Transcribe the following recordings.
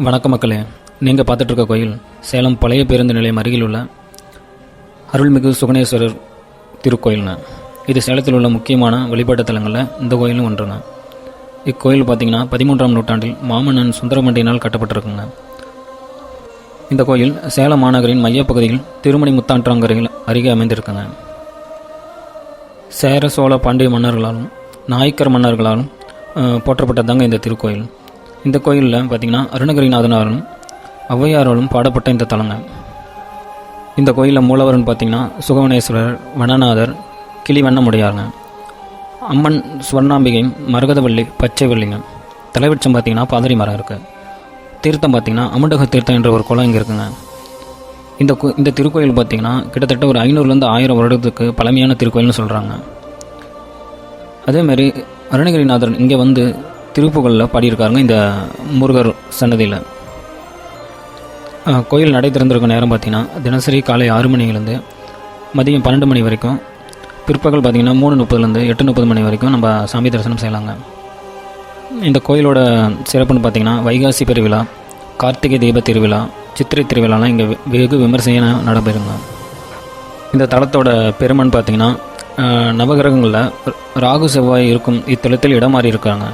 வணக்க மக்களே நீங்கள் பார்த்துட்ருக்க கோயில் சேலம் பழைய பேருந்து நிலையம் அருகில் உள்ள அருள்மிகு சுகணேஸ்வரர் திருக்கோயில்ங்க. இது சேலத்தில் உள்ள முக்கியமான வழிபாட்டு தலங்களில் இந்த கோயிலும் ஒன்றுங்க. இக்கோயில் பார்த்தீங்கன்னா பதிமூன்றாம் நூற்றாண்டில் மாமன்னன் சுந்தரமண்டியினால் கட்டப்பட்டிருக்குங்க. இந்த கோயில் சேலம் மாநகரின் மையப்பகுதியில் திருமணி முத்தாற்றாங்கரையில் அருகே அமைந்திருக்குங்க. சேர சோழ பாண்டிய மன்னர்களாலும் நாயக்கர் மன்னர்களாலும் போற்றப்பட்டதாங்க இந்த திருக்கோயில். இந்த கோயிலில் பார்த்தீங்கன்னா அருணகிரிநாதனாரும் ஔவையாராலும் பாடப்பட்ட இந்த தலங்க இந்த கோயிலில் மூலவர்னு பார்த்தீங்கன்னா சுகவனேஸ்வரர் வனநாதர் கிளிவண்ணமுடையாருங்க. அம்மன் சுவர்ணாம்பிகை மரகதவள்ளி பச்சைவள்ளிங்க. தலைவட்சம் பார்த்தீங்கன்னா பாதிரி மரம் இருக்குது தீர்த்தம் பார்த்தீங்கன்னா அமுண்டக தீர்த்தம் என்ற ஒரு குளம் இங்கே இருக்குங்க. இந்த இந்த திருக்கோயில் பார்த்தீங்கன்னா கிட்டத்தட்ட ஒரு ஐநூறுலேருந்து ஆயிரம் வருடத்துக்கு பழமையான திருக்கோயில்னு சொல்கிறாங்க அதேமாரி அருணகிரிநாதர் இங்கே வந்து திருப்புகழில் பாடியிருக்காருங்க இந்த முருகர் சன்னதியில். கோயில் நடை திறந்திருக்க நேரம் பார்த்தீங்கன்னா தினசரி காலை ஆறு மணிலேருந்து மதியம் பன்னெண்டு மணி வரைக்கும் பிற்பகல் பார்த்திங்கன்னா மூணு முப்பதுலேருந்து எட்டு முப்பது மணி வரைக்கும் நம்ம சாமி தரிசனம் செய்யலாங்க. இந்த கோயிலோட சிறப்புன்னு பார்த்தீங்கன்னா வைகாசி பெருவிழா கார்த்திகை தீப திருவிழா சித்திரை திருவிழாலாம் இங்கே வெகு விமர்சையாக நடைபெறுங்க. இந்த தலத்தோட பெருமைன்னு பார்த்திங்கன்னா நவகிரகங்களில் ராகு செவ்வாய் இருக்கும் இத்தலத்தில் இடம் மாறி இருக்காங்க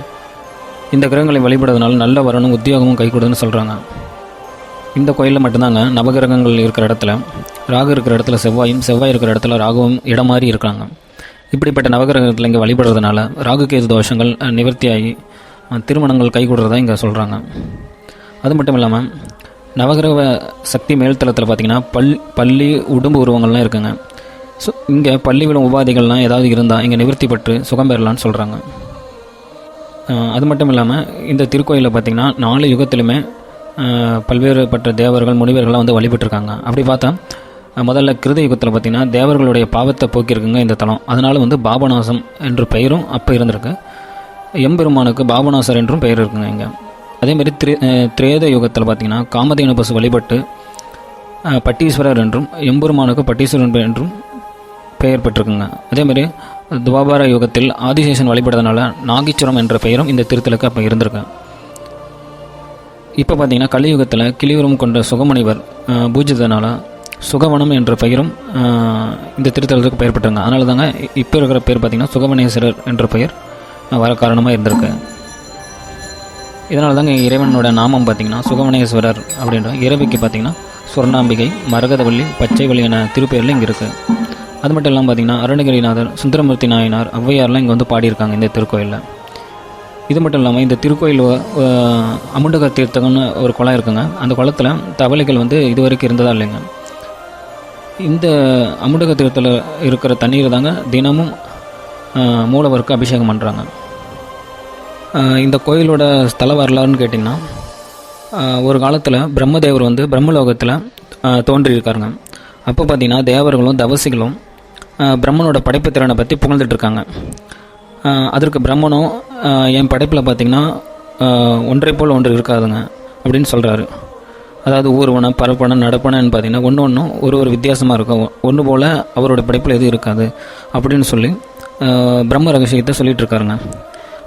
இந்த கிரகங்களை வழிபடுறதுனால நல்ல வரணும் உத்தியோகமும் கைகூடுதுன்னு சொல்கிறாங்க இந்த கோயிலில் மட்டும்தாங்க நவகிரகங்கள் இருக்கிற இடத்துல ராகு இருக்கிற இடத்துல செவ்வாயும் செவ்வாய் இருக்கிற இடத்துல ராகுவும் இடம் மாதிரி இருக்கிறாங்க இப்படிப்பட்ட நவகிரகத்தில் இங்கே வழிபடுறதுனால ராகு கேது தோஷங்கள் நிவர்த்தியாகி திருமணங்கள் கைகூடுறதா இங்கே சொல்கிறாங்க அது மட்டும் இல்லாமல் நவகிரக சக்தி மேல்தளத்தில் பார்த்திங்கன்னா பல் பள்ளி உடம்பு உருவங்கள்லாம் இருக்குங்க. ஸோ இங்கே பள்ளி விழும் உபாதைகள்லாம் ஏதாவது இருந்தால் இங்கே நிவர்த்தி பெற்று சுகம் பெறலான்னு சொல்கிறாங்க அது மட்டும் இல்லாமல் இந்த திருக்கோயிலில் பார்த்திங்கன்னா நாலு யுகத்திலுமே பல்வேறுபட்ட தேவர்கள் முனிவர்கள்லாம் வந்து வழிபட்டுருக்காங்க. அப்படி பார்த்தா முதல்ல கிருத யுகத்தில் பார்த்திங்கன்னா தேவர்களுடைய பாவத்தை போக்கியிருக்குங்க இந்த தலம். அதனால் வந்து பாபநாசம் என்ற பெயரும் அப்போ இருந்திருக்கு. எம்பெருமானுக்கு பாபநாசர் என்றும் பெயர் இருக்குங்க இங்கே. அதேமாதிரி திரு திரேத யுகத்தில் பார்த்திங்கன்னா காமதேனு பசு வழிபட்டு பட்டீஸ்வரர் என்றும் எம்பெருமானுக்கு பட்டீஸ்வரன் என்றும் பெயர் பெற்றிருக்குங்க. அதேமாதிரி துவாபார யுகத்தில் ஆதிசேஷன் வழிபடுறதுனால நாகீச்சுரம் என்ற பெயரும் இந்த திருத்தலுக்கு அப்போ இருந்திருக்கு. இப்போ பார்த்தீங்கன்னா கலியுகத்தில் கிளியுரம் கொண்ட சுகமுனைவர் பூஜித்ததுனால சுகவனம் என்ற பெயரும் இந்த திருத்தலத்துக்கு பெயர் பெற்றிருங்க அதனால தாங்க இப்போ இருக்கிற பேர் பார்த்திங்கன்னா சுகவனேஸ்வரர் என்ற பெயர் வர காரணமாக இருந்திருக்கு. இதனால தாங்க இறைவனோட நாமம் பார்த்தீங்கன்னா சுகவனேஸ்வரர் அப்படின்ற இறைவிக்கு பார்த்தீங்கன்னா சுவர்ணாம்பிகை மரகதவள்ளி பச்சைவள்ளி என திருப்பெயரில் இங்கே இருக்குது அது மட்டும் இல்லாமல் பார்த்தீங்கன்னா அருணகிரிநாதர் சுந்தரமூர்த்தி நாயனார் ஔவையார்லாம் இங்கே வந்து பாடியிருக்காங்க இந்த திருக்கோயிலில். இது மட்டும் இல்லாமல் இந்த திருக்கோயில் அமுண்டக தீர்த்தகம்னு ஒரு குளம் இருக்குங்க. அந்த குளத்தில் தவளைகள் வந்து இது வரைக்கும் இருந்ததா இல்லைங்க. இந்த அமுண்டக தீர்த்தத்தில் இருக்கிற தண்ணீர் தாங்க தினமும் மூலவருக்கு அபிஷேகம் பண்ணுறாங்க இந்த கோயிலோட ஸ்தல வரலாறுன்னு கேட்டிங்கன்னா ஒரு காலத்தில் பிரம்மதேவர் வந்து பிரம்மலோகத்தில் தோன்றியிருக்காருங்க. அப்போ பார்த்தீங்கன்னா தேவர்களும் தவசிகளும் பிரம்மனோட படைப்பு திறனை பற்றி புகழ்ந்துட்டு இருக்காங்க அதற்கு பிரம்மனும் என் படைப்பில் பார்த்திங்கன்னா ஒன்றை போல் ஒன்று இருக்காதுங்க அப்படின்னு சொல்கிறாரு அதாவது ஊர்வன பரப்பணம் நடப்பணன்னு பார்த்தீங்கன்னா ஒன்று ஒன்றும் ஒரு ஒரு வித்தியாசமாக இருக்கும். ஒன்று போல் அவரோட படைப்பில் எதுவும் இருக்காது அப்படின்னு சொல்லி பிரம்ம ரகசியத்தை சொல்லிட்டு இருக்காருங்க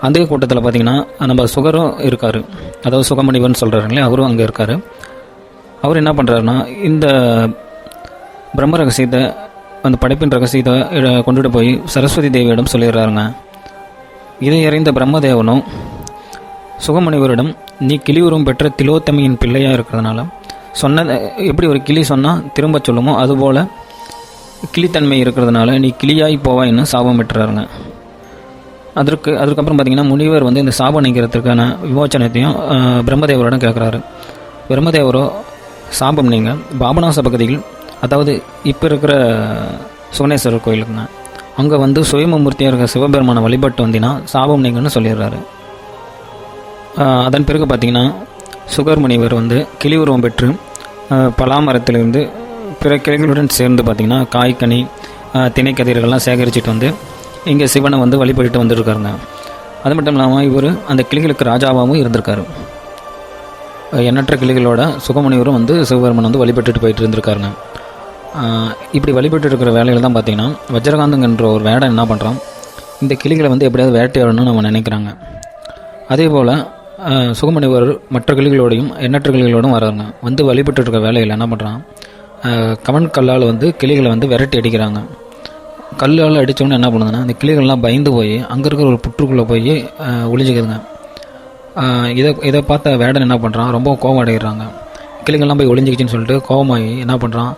அந்த கூட்டத்தில் பார்த்தீங்கன்னா நம்ம சுகரும் இருக்கார். அதாவது சுகமணிவன் சொல்கிறாருங்களே அவரும் அங்கே இருக்கார். அவர் என்ன பண்ணுறாருன்னா இந்த பிரம்ம ரகசியத்தை அந்த படைப்பின் ரகசியத்தை கொண்டுட்டு போய் சரஸ்வதி தேவியிடம் சொல்லிடுறாருங்க. இதை அறிந்த பிரம்மதேவனும் சுகமுனிவரிடம் நீ கிளியுருவம் பெற்ற திலோத்தமையின் பிள்ளையாக இருக்கிறதுனால சொன்னதை எப்படி ஒரு கிளி சொன்னால் திரும்ப சொல்லுமோ அதுபோல் கிளித்தன்மை இருக்கிறதுனால நீ கிளியாய் போவாயின்னு சாபம் பெற்றுறாருங்க அதற்கு அதுக்கப்புறம் பார்த்திங்கன்னா முனிவர் வந்து இந்த சாபம் நீங்கிறதுக்கான விமோச்சனத்தையும் அஹ், பிரம்மதேவரிடம் கேட்குறாரு பிரம்மதேவரோ சாபம் நீங்கள் பாபநாச பகுதியில் அதாவது இப்போ இருக்கிற சுவனேஸ்வரர் கோயிலுக்குங்க. அங்கே வந்து சுயமமூர்த்தியாக இருக்கிற சிவபெருமானை வழிபட்டு வந்தீங்கன்னா சாபம் நீங்கன்னு சொல்லிடுறாரு. அதன் பிறகு பார்த்தீங்கன்னா சுகர் முனிவர் வந்து கிளி உருவம் பெற்று பலாமரத்திலிருந்து பிற கிளைகளுடன் சேர்ந்து பார்த்திங்கன்னா காய்கனி திணைக்கதிர்கள்லாம் சேகரிச்சுட்டு வந்து இங்கே சிவனை வந்து வழிபட்டு வந்துருக்காருங்க. அது மட்டும் இல்லாமல் இவர் அந்த கிளிகளுக்கு ராஜாவாகவும் இருந்திருக்காரு. எண்ணற்ற கிளிகளோட சுகமுனிவரும் வந்து சிவபெருமன் வந்து வழிபட்டுட்டு போயிட்டு இருந்திருக்காருங்க. இப்படி வழிபட்டு இருக்கிற வேலையில் தான் பார்த்தீங்கன்னா வஜ்ரகாந்தங்கன்ற ஒரு வேடம் என்ன பண்ணுறான் இந்த கிளிகளை வந்து எப்படியாவது வேட்டையாடணும்னு நம்ம நினைக்கிறாங்க. அதே போல் சுகமணிவர் மற்ற கிளிகளோடையும் எண்ணற்ற கிளிகளோடும் வராங்க வந்து வழிபட்டு இருக்கிற வேலையில் என்ன பண்ணுறான் கவன் கல்லால் வந்து கிளிகளை வந்து விரட்டி அடிக்கிறாங்க. கல்லால் அடித்தோன்னே என்ன பண்ணுதுன்னா அந்த கிளிகள்லாம் பயந்து போய் அங்கே இருக்கிற ஒரு புற்றுக்குள்ளே போய் அஹ், இதை இதை பார்த்த வேடன் என்ன பண்ணுறான் ரொம்ப கோவம் அடைகிறாங்க கிளிகள்லாம் போய் ஒளிஞ்சிக்கிச்சின்னு சொல்லிட்டு கோவமாகி என்ன பண்ணுறான்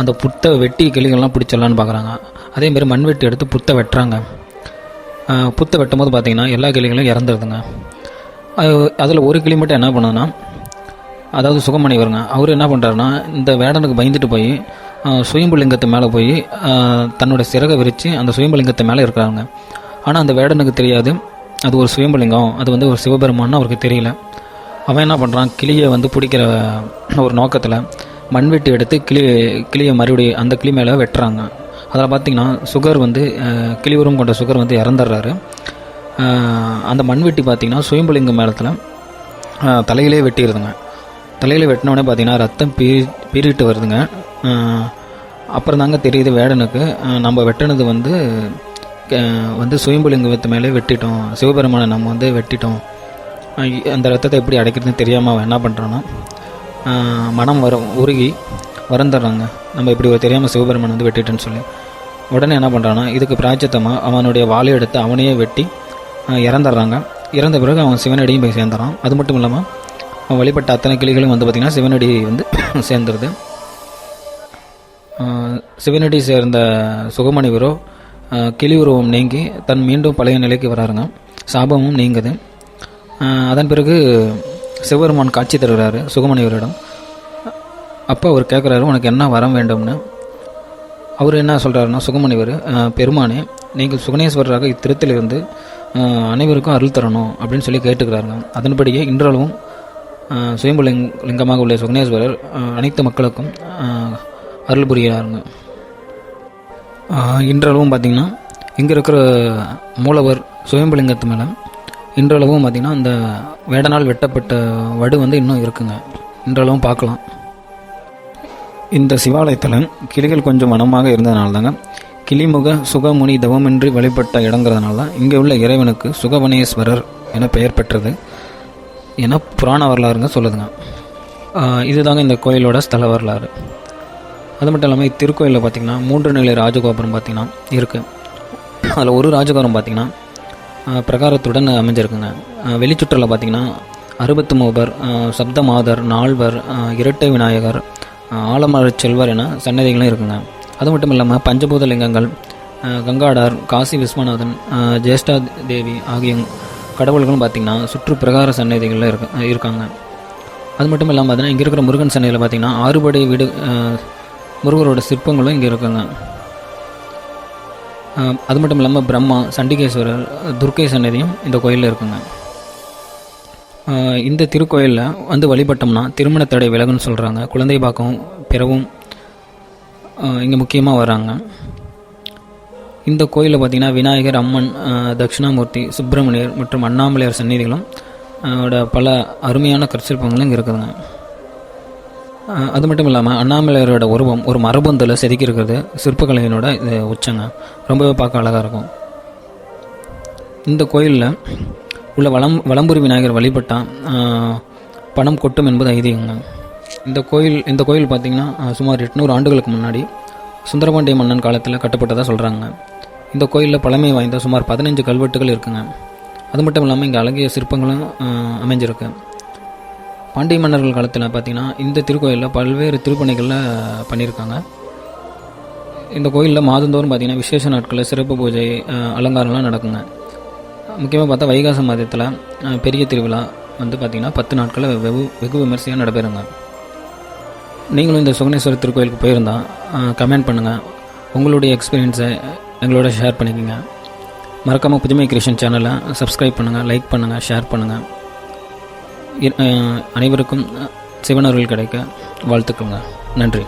அந்த புத்தை வெட்டி கிளிகள்லாம் பிடிச்சிடலான்னு பார்க்குறாங்க. அதேமாரி மண்வெட்டி எடுத்து புத்தை வெட்டுறாங்க. புத்தை வெட்டும் போது பார்த்தீங்கன்னா எல்லா கிளிகளும் இறந்துருதுங்க. அதில் ஒரு கிளி மட்டும் என்ன பண்ணுதுன்னா அதாவது சுகமணி வருங்க. அவர் என்ன பண்ணுறாருன்னா இந்த வேடனுக்கு பயந்துட்டு போய் சுயம்புலிங்கத்து மேலே போய் தன்னோட சிறகை விரித்து அந்த சுயம்புலிங்கத்து மேலே இருக்கிறாங்க ஆனால் அந்த வேடனுக்கு தெரியாது. அது ஒரு சுயம்புலிங்கம். அது வந்து ஒரு சிவபெருமான்னு அவருக்கு தெரியல. அவன் என்ன பண்ணுறான் கிளியை வந்து பிடிக்கிற ஒரு நோக்கத்தில் மண்வெட்டி எடுத்து கிளி கிளியை மறுபடியும் அந்த கிளி மேலே வெட்டுறாங்க. அதில் பார்த்தீங்கன்னா சுகர் வந்து கிளி உருவம் கொண்ட சுகர் வந்து இறந்துடுறாரு. அந்த மண்வெட்டி பார்த்தீங்கன்னா சுயம்புலிங்கம் மேலத்தில் தலையிலே வெட்டிடுதுங்க தலையில் வெட்டினோடனே பார்த்தீங்கன்னா ரத்தம் பீ பீறிட்டு வருதுங்க. அப்புறம் தாங்க தெரியுது வேடனுக்கு நம்ம வெட்டினது வந்து வந்து சுயம்புலிங்கத்து மேலே வெட்டிட்டோம். சிவபெருமானை நம்ம வந்து வெட்டிட்டோம். அந்த ரத்தத்தை எப்படி அடைக்கிறதுன்னு தெரியாமல் அவன் என்ன பண்ணுறான்னா மனம் வர உருகி வருந்துடுறாங்க நம்ம இப்படி ஒரு தெரியாமல் சிவபெருமன் வந்து வெட்டிட்டேன்னு சொல்லி. உடனே என்ன பண்ணுறான்னா இதுக்கு பிராய்ச்சத்தமாக அவனுடைய வாழை எடுத்து அவனையே வெட்டி இறந்துடுறாங்க. இறந்த பிறகு அவன் சிவனடியும் போய் சேர்ந்துறான். அது மட்டும் இல்லாமல் அவன் வழிபட்ட அத்தனை கிளிகளும் வந்து பார்த்திங்கன்னா சிவனடி வந்து சேர்ந்துருது. சிவனடி சேர்ந்த சுகமணிவரோ கிளி உருவம் நீங்கி தன் மீண்டும் பழைய நிலைக்கு வராருங்க. சாபமும் நீங்குது. அதன் பிறகு சிவபெருமான் காட்சி தருகிறாரு சுகமணிவரிடம். அப்போ அவர் கேட்குறாரு உனக்கு என்ன வரம் வேண்டும்னு? அவர் என்ன சொல்கிறாருன்னா சுகமணிவர் பெருமானே நீங்கள் சுகணேஸ்வரராக இத்திருத்திலிருந்து அனைவருக்கும் அருள் தரணும் அப்படின்னு சொல்லி கேட்டுக்கிறாருங்க. அதன்படியே இன்றளவும் சுயம்புலிங் லிங்கமாக உள்ள சுகணேஸ்வரர் அனைத்து மக்களுக்கும் அருள் புரிகிறாருங்க. இன்றளவும் பார்த்திங்கன்னா இங்கே இருக்கிற மூலவர் சுயம்புலிங்கத்து மேலே இன்றளவும் பார்த்திங்கன்னா அந்த வேடனால் வெட்டப்பட்ட வடு வந்து இன்னும் இருக்குங்க. இன்றளவும் பார்க்கலாம். இந்த சிவாலயத்தில் கிளிகள் கொஞ்சம் வனமாக இருந்ததுனால தாங்க கிளிமுக சுகமுனி தவமின்றி வழிபட்ட இடங்கிறதுனால தான் இங்கே உள்ள இறைவனுக்கு சுகவனேஸ்வரர் என பெயர் பெற்றது என புராண வரலாறுங்க சொல்லுதுங்க. இதுதாங்க இந்த கோயிலோட ஸ்தல வரலாறு. அது மட்டும் இல்லாமல் இத்திருக்கோயிலில் பார்த்திங்கன்னா மூன்று நிலை ராஜகோபுரம் பார்த்திங்கன்னா இருக்குது அதில் ஒரு ராஜகோபுரம் பார்த்திங்கன்னா பிரகாரத்துடன் அமைஞ்சிருக்குங்க. வெளிச்சுற்றில் பார்த்திங்கன்னா அறுபத்து மூவர் சப்த மாதர் நால்வர் இரட்டை விநாயகர் ஆலமர செல்வர் என சன்னதிகளும் இருக்குங்க. அது மட்டும் இல்லாமல் பஞ்சபூத லிங்கங்கள் கங்காடார் காசி விஸ்வநாதன் ஜேஷ்டா தேவி ஆகிய கடவுள்களும் பார்த்திங்கன்னா சுற்று பிரகார சன்னதிகளில் இருக்க இருக்காங்க. அது மட்டும் இல்லாமல் பார்த்தீங்கன்னா இங்கே இருக்கிற முருகன் சன்னதியில் பார்த்தீங்கன்னா ஆறுபடை வீடு முருகரோட சிற்பங்களும் இங்கே இருக்குங்க. அது மட்டும் இல்லாமல் பிரம்மா சண்டிகேஸ்வரர் துர்க்கை சன்னதியும் இந்த கோயிலில் இருக்குங்க. இந்த திருக்கோயிலில் வந்து வழிபட்டோம்னா திருமண தடை விலகுன்னு சொல்கிறாங்க குழந்தை பாக்கம் பிறவும் இங்கே முக்கியமாக வராங்க. இந்த கோயிலில் பார்த்திங்கன்னா விநாயகர் அம்மன் தட்சிணாமூர்த்தி சுப்பிரமணியர் மற்றும் அண்ணாமலையார் சந்நிதிகளும் பல அருமையான கற்சிற்பங்களும் இங்கே இருக்குதுங்க. அது மட்டும் இல்லாமல் அண்ணாமலையாரோட உருவம் ஒரு மரபந்தில் செதுக்கி இருக்கிறது சிற்பக்கலையினோட இது உச்சங்க. ரொம்பவே பார்க்க அழகாக இருக்கும். இந்த கோயிலில் உள்ள வளம் வளம்புரி விநாயகர் வழிபட்டால் பணம் கொட்டும் என்பது ஐதீகங்க. இந்த கோயில் இந்த கோயில் பார்த்திங்கன்னா சுமார் எட்நூறு ஆண்டுகளுக்கு முன்னாடி சுந்தரபாண்டிய மன்னன் காலத்தில் கட்டப்பட்டதாக சொல்கிறாங்க இந்த கோயிலில் பழமை வாய்ந்த சுமார் பதினஞ்சு கல்வெட்டுகள் இருக்குங்க. அது மட்டும் இல்லாமல் இங்கே அழகிய சிற்பங்களும் அமைஞ்சிருக்கு. பாண்டிய மன்னர்கள் காலத்தில் பார்த்திங்கன்னா இந்த திருக்கோயிலில் பல்வேறு திருப்பணிகளில் பண்ணியிருக்காங்க இந்த கோயிலில் மாதந்தோறும் பார்த்திங்கன்னா விசேஷ நாட்களில் சிறப்பு பூஜை அலங்காரம்லாம் நடக்குங்க. முக்கியமாக பார்த்தா வைகாச மாதத்தில் பெரிய திருவிழா வந்து பார்த்திங்கன்னா பத்து நாட்களில் வெகு வெகு விமர்சையாக நடைபெறுங்க. நீங்களும் இந்த சுகனேஸ்வரர் திருக்கோயிலுக்கு போயிருந்தால் கமெண்ட் பண்ணுங்கள் உங்களுடைய எக்ஸ்பீரியன்ஸை எங்களோட ஷேர் பண்ணிக்கோங்க. மறக்காமல் புதுமை கிரியேஷன் சேனலை சப்ஸ்கிரைப் பண்ணுங்கள் லைக் பண்ணுங்கள் ஷேர் பண்ணுங்கள் அனைவருக்கும் சிவனர்கள் கிடைக்க வாழ்த்துக்கோங்க நன்றி.